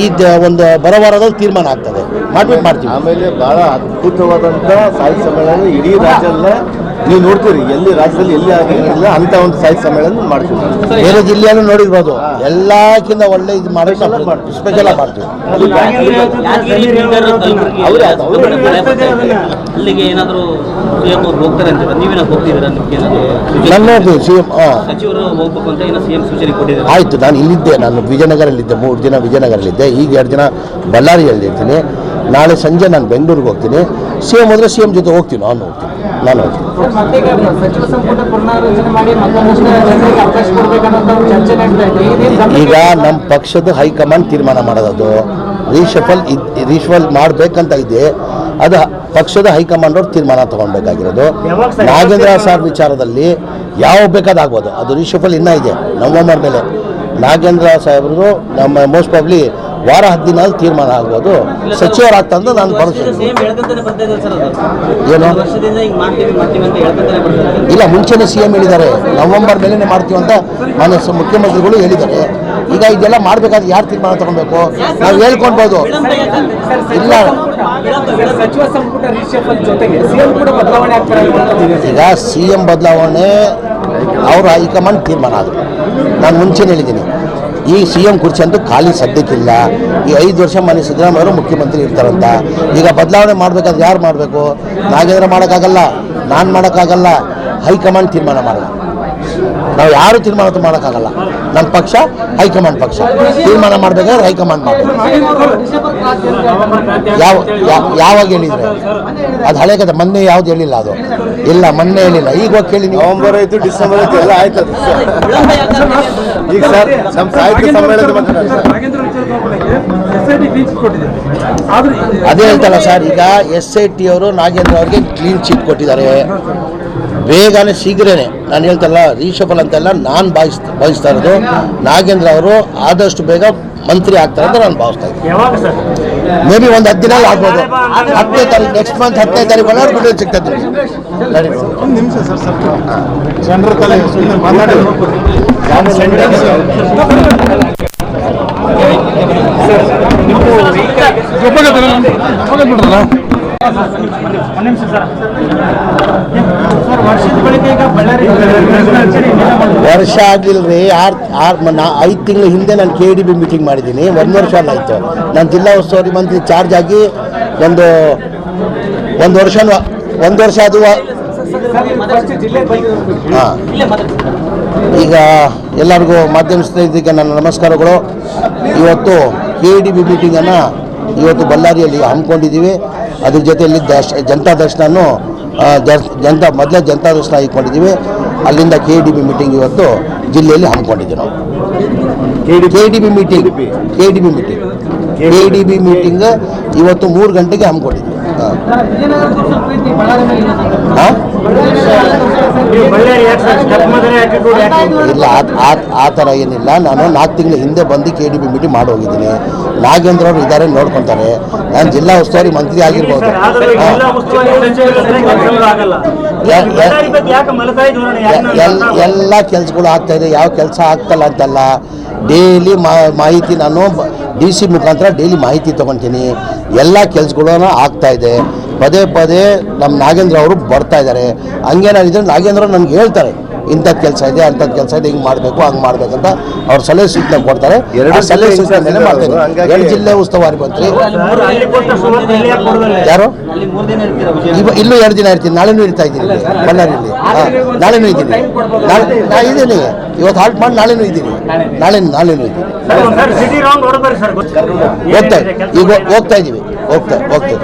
ಈ ಒಂದು ಬರವಾರದಲ್ಲಿ ತೀರ್ಮಾನ ಆಗ್ತದೆ. ಮಾಡ್ಬಿಟ್ಟು ಮಾಡ್ತೀವಿ. ಆಮೇಲೆ ಬಹಳ ಅದ್ಭುತವಾದಂತ ಸಾಹಿತ್ಯ ಸಮ್ಮೇಳನ ಇಡೀ ರಾಜ್ಯದಲ್ಲೇ ನೀವು ನೋಡ್ತೀರಿ ಎಲ್ಲಿ ರಾಜ್ಯದಲ್ಲಿ ಎಲ್ಲಿ ಆಗಿಲ್ಲ ಅಂತ ಒಂದು ಸಾಹಿತ್ಯ ಸಮ್ಮೇಳನ ಮಾಡ್ತೀವಿ. ಬೇರೆ ಜಿಲ್ಲೆಯಲ್ಲೂ ನೋಡಿರ್ಬೋದು. ಎಲ್ಲಕ್ಕಿಂತ ಒಳ್ಳೆ ಇದು ಮಾಡಿ ಸ್ಪೆಷಲ್ ಆಗಿ ಮಾಡ್ತೀವಿ. ಅಲ್ಲಿಗೆ ಏನಾದರೂ ಸಿಎಂ ಅವ್ರು ಹೋಗ್ತಾರೆ ಅಂತೀರ ನೀವೇನಾದ್ರು ಹೋಗ್ತಿದ್ದೀರಾ ನಿಮ್ಗೆ ಏನಾದ್ರು ಸೂಚನೆ- ನಾನು ಸಿ ಎಂ. ಹಾಂ. ಸಚಿವರು ಹೋಗ್ಬೇಕು ಅಂತ ಏನೋ ಸಿಎಂ ಸೂಚನೆ ಕೊಟ್ಟಿದ್ದಾರೆ. ಆಯಿತು ನಾನು ಇಲ್ಲಿದ್ದೆ. ನಾನು ವಿಜಯನಗರಲ್ಲಿದ್ದೆ. ಮೂರು ದಿನ ವಿಜಯನಗರಲ್ಲಿದ್ದೆ. ಈಗ ಎರಡು ದಿನ ಬಳ್ಳಾರಿಯಲ್ಲಿ ಇರ್ತೀನಿ ನಾಳೆ ಸಂಜೆ ನಾನು ಬೆಂಗಳೂರಿಗೆ ಹೋಗ್ತೀನಿ. ಸಿ ಎಂ ಹೋದರೆ ಸಿ ಎಂ ಜೊತೆ ಹೋಗ್ತೀನಿ. ನಾನು ಹೋಗ್ತೀನಿ. ನಾನು ಈಗ ನಮ್ಮ ಪಕ್ಷದ ಹೈಕಮಾಂಡ್ ತೀರ್ಮಾನ ಮಾಡೋದು ರೀಶಫಲ್ ರೀಶಫಲ್ ಮಾಡಬೇಕಂತ ಇದೆ. ಅದು ಪಕ್ಷದ ಹೈಕಮಾಂಡ್ ಅವರು ತೀರ್ಮಾನ ತಗೊಳ್ಬೇಕಾಗಿರೋದು. ನಾಗೇಂದ್ರ ಸಾರ್ ವಿಚಾರದಲ್ಲಿ ಯಾವ ಬೇಕಾದಾಗ್ಬೋದು. ಅದು ರೀಶಫಲ್ ಇನ್ನೂ ಇದೆ ನವಂಬರ್ ಮೇಲೆ. ನಾಗೇಂದ್ರ ಸಾಹೇಬರು ನಮ್ಮ ಮೋಸ್ಟ್ ಪ್ರಾಬ್ಲಿ ವಾರ ಹದ್ದಿನಲ್ಲಿ ತೀರ್ಮಾನ ಆಗ್ಬೋದು. ಸಚಿವರಾಗ್ತಂದ್ರೆ ನಾನು ಭರವಸೆ ಸಿಎಂ ಹೇಳ್ಕೊಂತಾನೆ ಬರ್ತಾ ಇದ್ದಾರೆ ಸರ್ ಅದು. ಏನು? ಇಲ್ಲ ಮುಂಚೆನೇ ಸಿ ಎಂ ಹೇಳಿದ್ದಾರೆ. ನವೆಂಬರ್ ಮೇಲೇ ಮಾಡ್ತೀವಿ ಅಂತ ಮಾನ್ಯ ಮುಖ್ಯಮಂತ್ರಿಗಳು ಹೇಳಿದ್ದಾರೆ. ಈಗ ಇದೆಲ್ಲ ಮಾಡಬೇಕಾದ್ರೆ ಯಾರು ತೀರ್ಮಾನ ತಗೊಬೇಕು? ನಾವು ಹೇಳ್ಕೊಳ್ಬೋದು. ಇಲ್ಲ. ಸಚಿವ ಸಂಪುಟ ರಿಷಫಲ್ ಜೊತೆಗೆ ಸಿಎಂ ಕೂಡ ಬದಲಾವಣೆ ಆಗ್ತಾರೆ ಅನ್ನುವಂಥದ್ದು ಈಗ ಸಿ ಎಂ ಬದಲಾವಣೆ ಅವರು ಹೈಕಮಾಂಡ್ ತೀರ್ಮಾನ ಆದರು. ನಾನು ಮುಂಚೆನೇ ಹೇಳಿದ್ದೀನಿ. ಈ ಸಿ ಎಂ ಕುರ್ಚಿ ಅಂತೂ ಖಾಲಿ ಸದ್ಯಕ್ಕಿಲ್ಲ. ಈ ಐದು ವರ್ಷ ಮನೆ ಸಿದ್ದರಾಮಯ್ಯ ಅವರು ಮುಖ್ಯಮಂತ್ರಿ ಇರ್ತಾರಂತ. ಈಗ ಬದಲಾವಣೆ ಮಾಡಬೇಕಾದ್ರೆ ಯಾರು ಮಾಡಬೇಕು? ನಾಗೇಂದ್ರ ಮಾಡೋಕ್ಕಾಗಲ್ಲ, ನಾನು ಮಾಡೋಕ್ಕಾಗಲ್ಲ, ಹೈಕಮಾಂಡ್ ತೀರ್ಮಾನ ಮಾಡಲ್ಲ ನಾವು ಯಾರು ತೀರ್ಮಾನ ಮಾಡೋಕ್ಕಾಗಲ್ಲ. ನಮ್ಮ ಪಕ್ಷ ಹೈಕಮಾಂಡ್ ಪಕ್ಷ. ತೀರ್ಮಾನ ಮಾಡಬೇಕಾದ್ರೆ ಹೈಕಮಾಂಡ್ ಮಾಡಬೇಕು. ಯಾವ ಯಾವಾಗ ಹೇಳಿದ್ರೆ? ಅದು ಹಳೆ ಕತೆ ಮೊನ್ನೆ ಯಾವ್ದು ಹೇಳಿಲ್ಲ ಅದು. ಇಲ್ಲ ಮೊನ್ನೆ ಹೇಳಿಲ್ಲ. ಈಗ ಹೋಗಿ ಕೇಳಿ ನವಂಬರ್ ಆಯ್ತು ಡಿಸೆಂಬರ್ ಆಯ್ತು ಎಲ್ಲ ಆಯ್ತು? ಈಗ ಸರ್ ನಮ್ಮ ಸಾಹಿತ್ಯ ಸಮ್ಮೇಳನದ. ಅದೇ ಹೇಳ್ತಲ್ಲ ಸರ್ ಈಗ ಎಸ್ ಐ ಟಿ ಅವರು ನಾಗೇಂದ್ರ ಅವ್ರಿಗೆ ಕ್ಲೀನ್ ಚೀಟ್ ಕೊಟ್ಟಿದ್ದಾರೆ. ಬೇಗನೆ ಶೀಘ್ರನೇ ನಾನು ಹೇಳ್ತಲ್ಲ ರೀಶಫಲ್ ಅಂತೆಲ್ಲ ನಾನು ಭಾವಿಸ್ ಭಾವಿಸ್ತಾ ಇರೋದು. ನಾಗೇಂದ್ರ ಅವರು ಆದಷ್ಟು ಬೇಗ ಮಂತ್ರಿ ಆಗ್ತಾರೆ ಅಂತ ನಾನು ಭಾವಿಸ್ತಾ ಇದ್ದೀನಿ. ಮೇ ಬಿ ಒಂದು ಹತ್ತು ದಿನ ಆಗ್ಬೋದು. ಹತ್ತನೇ ತಾರೀಕು ನೆಕ್ಸ್ಟ್ ಮಂತ್ ಹತ್ತನೇ ತಾರೀಕು ಒಳಗೆ ಬಿಡೋದು ಸಿಗ್ತದೆ. ನಡಿ ನೋಡಿ. ಸರ್. ವರ್ಷ ಆಗಲಿಲ್ಲ ರೀ ಆರು ಆರು ನಾ ಐದು ತಿಂಗಳ ಹಿಂದೆ ನಾನು ಕೆ ಡಿ ಬಿ ಮೀಟಿಂಗ್ ಮಾಡಿದ್ದೀನಿ. ಒಂದು ವರ್ಷ ಆಯಿತು. ನಾನು ಜಿಲ್ಲಾ ಉಸ್ತುವಾರಿ ಮಂತ್ರಿ ಚಾರ್ಜ್ ಆಗಿ ಒಂದು ಒಂದು ವರ್ಷ ಒಂದು ವರ್ಷ ಅದು ಹಾಂ. ಈಗ ಎಲ್ಲರಿಗೂ ಮಾಧ್ಯಮ ಸ್ನೇಹಿತರಿಗೆ ನನ್ನ ನಮಸ್ಕಾರಗಳು. ಇವತ್ತು ಕೆ ಡಿ ಬಿ ಮೀಟಿಂಗನ್ನು ಇವತ್ತು ಬಳ್ಳಾರಿಯಲ್ಲಿ ಹಮ್ಮಿಕೊಂಡಿದ್ದೀವಿ. ಅದ್ರ ಜೊತೆಯಲ್ಲಿ ದರ್ಶ ಜನತಾ ದರ್ಶನನೂ ಜನತಾ ಮೊದಲೇ ಜನತಾ ದರ್ಶನ ಇಟ್ಕೊಂಡಿದ್ದೀವಿ ಅಲ್ಲಿಂದ ಕೆ ಡಿ ಬಿ ಮೀಟಿಂಗ್ ಇವತ್ತು ಜಿಲ್ಲೆಯಲ್ಲಿ ಹಮ್ಮಿಕೊಂಡಿದ್ದೀವಿ ನಾವು. K D B meeting K D B meeting K D B meeting ಇವತ್ತು ಮೂರು ಗಂಟೆಗೆ ಹಮ್ಮಿಕೊಂಡಿದ್ದೀವಿ ಇಲ್ಲ ಆ- ಥರ ಏನಿಲ್ಲ. ನಾನು ನಾಲ್ಕು ತಿಂಗಳ ಹಿಂದೆ ಬಂದು ಕೆ ಡಿ ಬಿ ಮೀಟಿಂಗ್ ಮಾಡಿ ಹೋಗಿದ್ದೀನಿ. ನಾಗೇಂದ್ರ ಅವರು ಇದ್ದಾರೆ ನೋಡ್ಕೊತಾರೆ. ನಾನು ಜಿಲ್ಲಾ ಉಸ್ತುವಾರಿ ಮಂತ್ರಿ ಆಗಿರ್ಬೋದು. ಎಲ್ಲ ಕೆಲಸಗಳು ಆಗ್ತಾ ಇದೆ. ಯಾವ ಕೆಲಸ ಆಗ್ತಲ್ಲ ಅಂತಲ್ಲ. ಡೈಲಿ ಮಾಹಿತಿ ನಾನು ಡಿ ಸಿ ಮುಖಾಂತರ ಡೈಲಿ ಮಾಹಿತಿ ತೊಗೊತೀನಿ. ಎಲ್ಲ ಕೆಲಸಗಳನ್ನ ಆಗ್ತಾ ಇದೆ. ಪದೇ ಪದೇ ನಮ್ಮ ನಾಗೇಂದ್ರ ಅವರು ಬರ್ತಾ ಇದ್ದಾರೆ. ಹಂಗೇನಾಗಿದ್ರೆ ನಾಗೇಂದ್ರ ನನಗೆ ಹೇಳ್ತಾರೆ. ಇಂಥದ್ದು ಕೆಲಸ ಇದೆ ಅಂತ ಕೆಲಸ ಇದೆ ಹಿಂಗೆ ಮಾಡಬೇಕು ಹಂಗೆ ಮಾಡ್ಬೇಕಂತ ಅವ್ರ ಸಲಹೆ ಸೂಚನೆ ಕೊಡ್ತಾರೆ. ಎರಡು ಆ ಸಲಹೆ ಜಿಲ್ಲೆ ಸೂಚನೆ ಮೇಲೆ ಮಾಡ್ತೇನೆ ಎರಡು ಜಿಲ್ಲೆ ಉಸ್ತುವಾರಿ ಮಂತ್ರಿ. ಯಾರು? ಅಲ್ಲಿ ಮೂರು ದಿನ ಇರ್ತೀರಾ ವಿಜಯ ಇಲ್ಲೂ ಎರಡು ದಿನ ಇರ್ತೀನಿ. ನಾಳೆನೂ ಇರ್ತಾ ಇದ್ದೀನಿ ಬಳ್ಳಾರಿಯಲ್ಲಿ. ಹಾಂ ನಾಳೆನೂ ಇದ್ದೀನಿ. ನಾಳೆ ನಾ ಇದ್ದೀನಿ. ಇವತ್ತು ಹಾಲ್ಟ್ ಮಾಡಿ ನಾಳೆನೂ ಇದ್ದೀನಿ. ನಾಳೆ ನಾಳೆನೂ ಇದ್ದೀನಿ. ಹೋಗ್ತಾ ಈಗ ಹೋಗ್ತಾ ಇದ್ದೀವಿ. ಹೋಗ್ತಾ ಹೋಗ್ತಾ.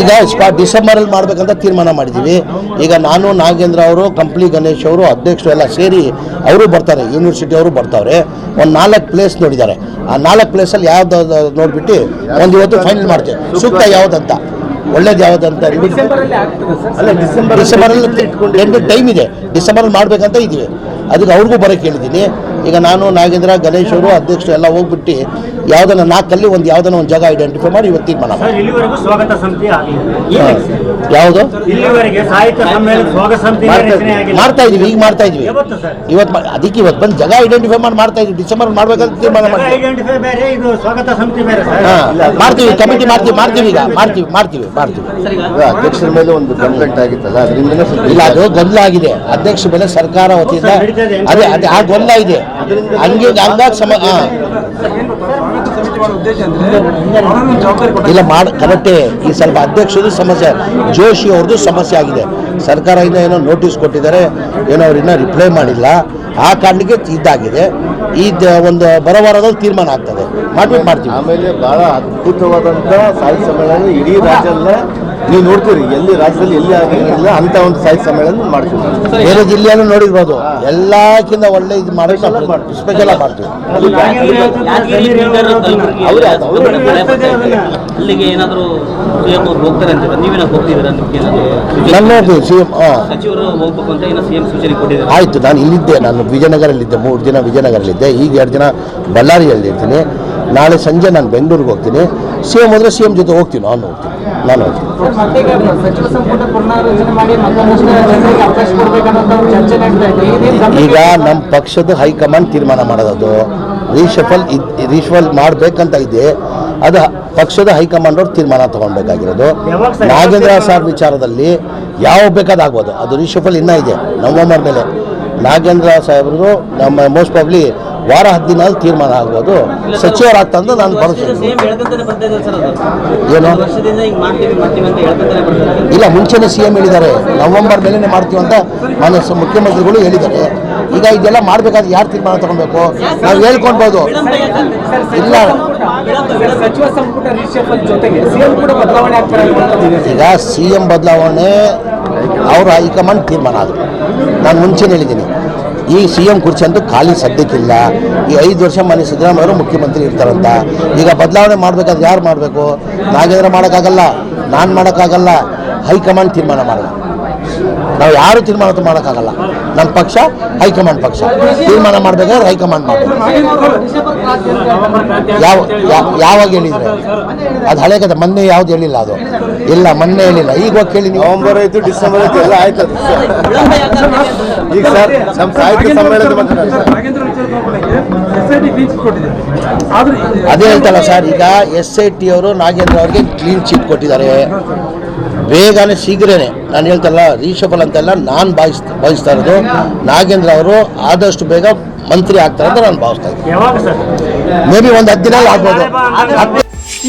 ಈಗ ಸ್ಪಾ ಡಿಸೆಂಬರಲ್ಲಿ ಮಾಡ್ಬೇಕಂತ ತೀರ್ಮಾನ ಮಾಡಿದ್ದೀವಿ ಈಗ ನಾನು ನಾಗೇಂದ್ರ ಅವರು ಕಂಪ್ಲಿ ಗಣೇಶ್ ಅವರು ಅಧ್ಯಕ್ಷರು ಎಲ್ಲ ಸೇರಿ ಅವರು ಬರ್ತಾರೆ ಯೂನಿವರ್ಸಿಟಿ ಅವರು ಬರ್ತಾವ್ರೆ. ಒಂದು ನಾಲ್ಕು ಪ್ಲೇಸ್ ನೋಡಿದ್ದಾರೆ. ಆ ನಾಲ್ಕು ಪ್ಲೇಸಲ್ಲಿ ಯಾವ್ದು ನೋಡಿಬಿಟ್ಟು ಒಂದು ಇವತ್ತು ಫೈನಲ್ ಮಾಡ್ತೇವೆ. ಸೂಕ್ತ ಯಾವುದಂತ? ಒಳ್ಳೇದು ಯಾವುದಂತ ಅಲ್ಲ ಡಿಸೆಂಬರ್ ಡಿಸೆಂಬರಲ್ಲಿ ಎಂಟು ಟೈಮ್ ಇದೆ. ಡಿಸೆಂಬರಲ್ಲಿ ಮಾಡ್ಬೇಕಂತ ಇದ್ದೀವಿ. ಅದಕ್ಕೆ ಅವ್ರಿಗೂ ಬರೋಕ್ಕೆ ಹೇಳಿದ್ದೀನಿ ಈಗ ನಾನು ನಾಗೇಂದ್ರ ಗಣೇಶ್ ಅವರು ಅಧ್ಯಕ್ಷರು ಎಲ್ಲ ಹೋಗ್ಬಿಟ್ಟು ಯಾವುದನ್ನ ನಾಲ್ಕಲ್ಲಿ ಒಂದು ಯಾವುದನ್ನ ಒಂದು ಜಾಗ ಐಡೆಂಟಿಫೈ ಮಾಡಿ ಇವತ್ತು ತೀರ್ಮಾನ ಮಾಡಿ ಸರ್ ಇಲ್ಲಿವರೆಗೂ ಸ್ವಾಗತ ಸಮಿತಿ ಆಗಲಿಲ್ಲ. ಯಾವುದು? ಇಲ್ಲಿವರೆಗೆ ಸಾಹಿತ್ಯ ಸಮ್ಮೇಳನ ಸ್ವಾಗತ ಸಮಿತಿ ಮಾಡ್ತಾ ಇದೀವಿ ಈಗ ಮಾಡ್ತಾ ಇದೀವಿ. ಯಾವತ್ತು ಸರ್? ಇವತ್ತು ಅದಕ್ಕೆ ಇವತ್ತು ಬಂದು ಜಾಗ ಐಡೆಂಟಿಫೈ ಮಾಡಿ ಮಾಡ್ತಾ ಇದೀವಿ. ಡಿಸೆಂಬರ್ ಮಾಡ್ಬೇಕಂತ ತೀರ್ಮಾನ ಮಾಡಿ ಐಡೆಂಟಿಫೈ ಬೇರೆ ಇದು ಸ್ವಾಗತ ಸಮಿತಿ ಬೇರೆ ಸರ್. ಹಾ. ಮಾಡ್ತೀವಿ ಕಮಿಟಿ ಮಾಡ್ತೀವಿ ಮಾಡ್ತೀವಿ ಈಗ. ಮಾಡ್ತೀವಿ ಮಾಡ್ತೀವಿ ಮಾಡ್ತೀವಿ. ಸರ್ ಈಗ ಈಗ ಅಧ್ಯಕ್ಷರ ಮೇಲೆ ಒಂದು ಕಂಪ್ಲೇಂಟ್ ಆಗಿತ್ತಲ್ಲ ಅದರಿಂದ ಇಲ್ಲ ಅದು ಗೊಂದಲ ಆಗಿದೆ. ಅಧ್ಯಕ್ಷ ಮೇಲೆ ಸರ್ಕಾರ ವತಿಯಿಂದ ಅದೇ ಅದೇ ಆ ಗೊಂದಲ ಇದೆ. ಹಂಗೆ ಹಂಗಾಗಿ ಸಮ ಹಾ. ಇಲ್ಲ ಮಾಡ ಕರೆಕ್ಟೇ ಈ ಸ್ವಲ್ಪ ಅಧ್ಯಕ್ಷದು ಸಮಸ್ಯೆ ಜೋಶಿ ಅವ್ರದ್ದು ಸಮಸ್ಯೆ ಆಗಿದೆ. ಸರ್ಕಾರದಿಂದ ಏನೋ ನೋಟಿಸ್ ಕೊಟ್ಟಿದ್ದಾರೆ ಏನೋ ಅವ್ರು ಇನ್ನೂ ರಿಪ್ಲೈ ಮಾಡಿಲ್ಲ. ಆ ಕಾರಣಕ್ಕೆ ಇದಾಗಿದೆ. ಈ ಒಂದು ಬರವಾರದಲ್ಲಿ ತೀರ್ಮಾನ ಆಗ್ತದೆ. ಮಾಡ್ಬಿಟ್ಟು ಮಾಡ್ತೀವಿ. ಆಮೇಲೆ ಬಹಳ ಅದ್ಭುತವಾದಂತ ಸಾಹಿತ್ಯ ಸಮ್ಮೇಳನ ಇಡೀ ರಾಜ್ಯದಲ್ಲೇ ನೀವು ನೋಡ್ತೀರಿ ಎಲ್ಲಿ ರಾಜ್ಯದಲ್ಲಿ ಎಲ್ಲಿ ಆಗಿರಲಿಲ್ಲ ಅಂತ ಒಂದು ಸಾಹಿತ್ಯ ಸಮ್ಮೇಳನ ಮಾಡ್ತೀವಿ. ಬೇರೆ ಜಿಲ್ಲೆಯಲ್ಲೂ ನೋಡಿರ್ಬೋದು. ಎಲ್ಲಕ್ಕಿಂತ ಒಳ್ಳೆ ಇದು ಮಾಡಿ ಸ್ಪೆಷಲ್ ಆಗಿ ಮಾಡ್ತೀವಿ. ಅಲ್ಲಿಗೆ ಏನಾದರೂ ಸಿಎಂ ಅವ್ರು ಹೋಗ್ತಾರೆ ಅಂತೀರ? ನೀವೇನ ಹೋಗ್ತಿದ್ದೀರಾ ನಿಮ್ಗೆ ಏನಾದ್ರು ನಾನು ನೋಡ್ತೀವಿ ಸಿ ಎಂ ಹಾಂ ಸಚಿವರು ಹೋಗ್ಬೇಕು ಅಂತ ಏನೋ ಸಿಎಂ ಸೂಚನೆ ಕೊಟ್ಟಿದ್ದಾರೆ. ಆಯಿತು ನಾನು ಇಲ್ಲಿದ್ದೆ. ನಾನು ವಿಜಯನಗರಲ್ಲಿದ್ದೆ. ಮೂರು ದಿನ ವಿಜಯನಗರಲ್ಲಿದ್ದೆ. ಈಗ ಎರಡು ದಿನ ಬಳ್ಳಾರಿಯಲ್ಲಿರ್ತೀನಿ. ನಾಳೆ ಸಂಜೆ ನಾನು ಬೆಂಗಳೂರಿಗೆ ಹೋಗ್ತೀನಿ. ಸಿ ಎಂ ಹೋದರೆ ಸಿ ಎಂ ಜೊತೆ ಹೋಗ್ತೀನಿ, ನಾನು ಹೋಗ್ತೀನಿ. ನಾನು ಈಗ ನಮ್ಮ ಪಕ್ಷದ ಹೈಕಮಾಂಡ್ ತೀರ್ಮಾನ ಮಾಡೋದು ರೀಶಫಲ್ ಇದು, ರೀಶಫಲ್ ಮಾಡಬೇಕಂತ ಇದೆ. ಅದು ಪಕ್ಷದ ಹೈಕಮಾಂಡ್ ಅವ್ರು ತೀರ್ಮಾನ ತಗೊಳ್ಬೇಕಾಗಿರೋದು. ನಾಗೇಂದ್ರ ಸಾರ್ ವಿಚಾರದಲ್ಲಿ ಯಾವ ಬೇಕಾದಾಗ್ಬೋದು ಅದು ರೀಶಫಲ್ ಇನ್ನೂ ಇದೆ, ನವಂಬರ್ ಮೇಲೆ. ನಾಗೇಂದ್ರ ಸಾಹೇಬ್ರು ನಮ್ಮ ಮೋಸ್ಟ್ ಪ್ರಾಬ್ಲಿ ವಾರ ಹದಿನಾಲ್ಕು ತೀರ್ಮಾನ ಆಗ್ಬೋದು. ಸಚಿವರಾಗ್ತಂದು ನಾನು ಬರುತ್ತೆ ಏನು? ಇಲ್ಲ ಮುಂಚೆನೇ ಸಿ ಎಂ ಹೇಳಿದ್ದಾರೆ. ನವೆಂಬರ್ ಮೇಲೇ ಮಾಡ್ತೀವಿ ಅಂತ ಮಾನ್ಯ ಮುಖ್ಯಮಂತ್ರಿಗಳು ಹೇಳಿದ್ದಾರೆ. ಈಗ ಇದೆಲ್ಲ ಮಾಡಬೇಕಾದ್ರೆ ಯಾರು ತೀರ್ಮಾನ ತಗೊಬೇಕು? ನಾವು ಹೇಳ್ಕೊಳ್ಬೋದು. ಇಲ್ಲ. ವಿಳಂಬ ವಿಳಂಬ. ಸಚಿವ ಸಂಪುಟ ರಿಷಫಲ್ ಜೊತೆಗೆ ಸಿಎಂ ಕೂಡ ಬದಲಾವಣೆ ಆಗ್ತಾರೆ ಈಗ ಸಿ ಎಂ ಬದಲಾವಣೆ ಅವರ ಹೈಕಮಾಂಡ್ ತೀರ್ಮಾನ ಆದರು ನಾನು ಮುಂಚೆನೇ ಹೇಳಿದ್ದೀನಿ. ಈ ಸಿ ಎಂ ಕುರ್ಚಿ ಅಂತೂ ಖಾಲಿ ಸದ್ಯಕ್ಕಿಲ್ಲ. ಈ ಐದು ವರ್ಷ ಮನೆ ಸಿದ್ದರಾಮಯ್ಯ ಅವರು ಮುಖ್ಯಮಂತ್ರಿ ಇರ್ತಾರಂತ. ಈಗ ಬದಲಾವಣೆ ಮಾಡಬೇಕಾದ್ರೆ ಯಾರು ಮಾಡಬೇಕು? ನಾಗೇಂದ್ರ ಮಾಡೋಕ್ಕಾಗಲ್ಲ, ನಾನು ಮಾಡೋಕ್ಕಾಗಲ್ಲ. ಹೈಕಮಾಂಡ್ ತೀರ್ಮಾನ ಮಾಡಲ್ಲ ನಾವು ಯಾರು ತೀರ್ಮಾನ ಮಾಡೋಕ್ಕಾಗಲ್ಲ. ನಮ್ಮ ಪಕ್ಷ ಹೈಕಮಾಂಡ್ ಪಕ್ಷ. ತೀರ್ಮಾನ ಮಾಡಬೇಕಾದ್ರೆ ಹೈಕಮಾಂಡ್ ಮಾಡಬೇಕು. ಯಾವ ಯಾವಾಗ ಹೇಳಿದ್ರೆ? ಅದು ಹಳೆ ಕತೆ ಮೊನ್ನೆ ಯಾವ್ದು ಹೇಳಿಲ್ಲ ಅದು. ಇಲ್ಲ ಮೊನ್ನೆ ಹೇಳಿಲ್ಲ. ಈಗ ಹೋಗಿ ಕೇಳಿ ನವಂಬರ್ ಆಯ್ತು ಡಿಸೆಂಬರ್ ಆಯ್ತು ಎಲ್ಲ ಆಯ್ತು? ಈಗ ಸರ್ ನಮ್ಮ ಸಾಹಿತ್ಯ ಸಮ್ಮೇಳನದ ಅದೇ ಹೇಳ್ತಲ್ಲ ಸರ್ ಈಗ ಎಸ್ ಐ ಟಿ ಅವರು ನಾಗೇಂದ್ರ ಅವ್ರಿಗೆ ಕ್ಲೀನ್ ಚೀಟ್ ಕೊಟ್ಟಿದ್ದಾರೆ. ಬೇಗನೆ ಶೀಘ್ರನೇ ನಾನು ಹೇಳ್ತಲ್ಲ ರೀಶಫಲ್ ಅಂತೆಲ್ಲ ನಾನು ಭಾವಿಸ್ ಭಾವಿಸ್ತಾ ಇರೋದು. ನಾಗೇಂದ್ರ ಅವರು ಆದಷ್ಟು ಬೇಗ ಮಂತ್ರಿ ಆಗ್ತಾರೆ ಅಂತ ನಾನು ಭಾವಿಸ್ತಾ ಇದ್ದೀನಿ. ಯಾವಾಗ ಸರ್? ಮೇ ಬಿ ಒಂದು ಹತ್ತು ದಿನ ಆಗ್ಬೋದು.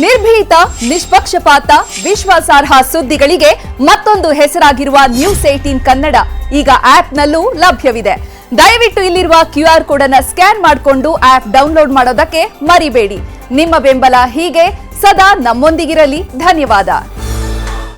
ನಿರ್ಭೀತ ನಿಷ್ಪಕ್ಷಪಾತ ವಿಶ್ವಾಸಾರ್ಹ ಸುದ್ದಿಗಳಿಗೆ ಮತ್ತೊಂದು ಹೆಸರಾಗಿರುವ ನ್ಯೂಸ್ ಏಟೀನ್ ಕನ್ನಡ. ಈಗ ಆಪ್ನಲ್ಲೂ ಲಭ್ಯವಿದೆ. ದಯವಿಟ್ಟು ಇಲ್ಲಿರುವ ಕ್ಯೂ ಆರ್ ಕೋಡ್ ಅನ್ನ ಸ್ಕ್ಯಾನ್ ಮಾಡಿಕೊಂಡು ಆಪ್ ಡೌನ್ಲೋಡ್ ಮಾಡೋದಕ್ಕೆ ಮರಿಬೇಡಿ. ನಿಮ್ಮ ಬೆಂಬಲ ಹೀಗೆ ಸದಾ ನಮ್ಮೊಂದಿಗಿರಲಿ. ಧನ್ಯವಾದ.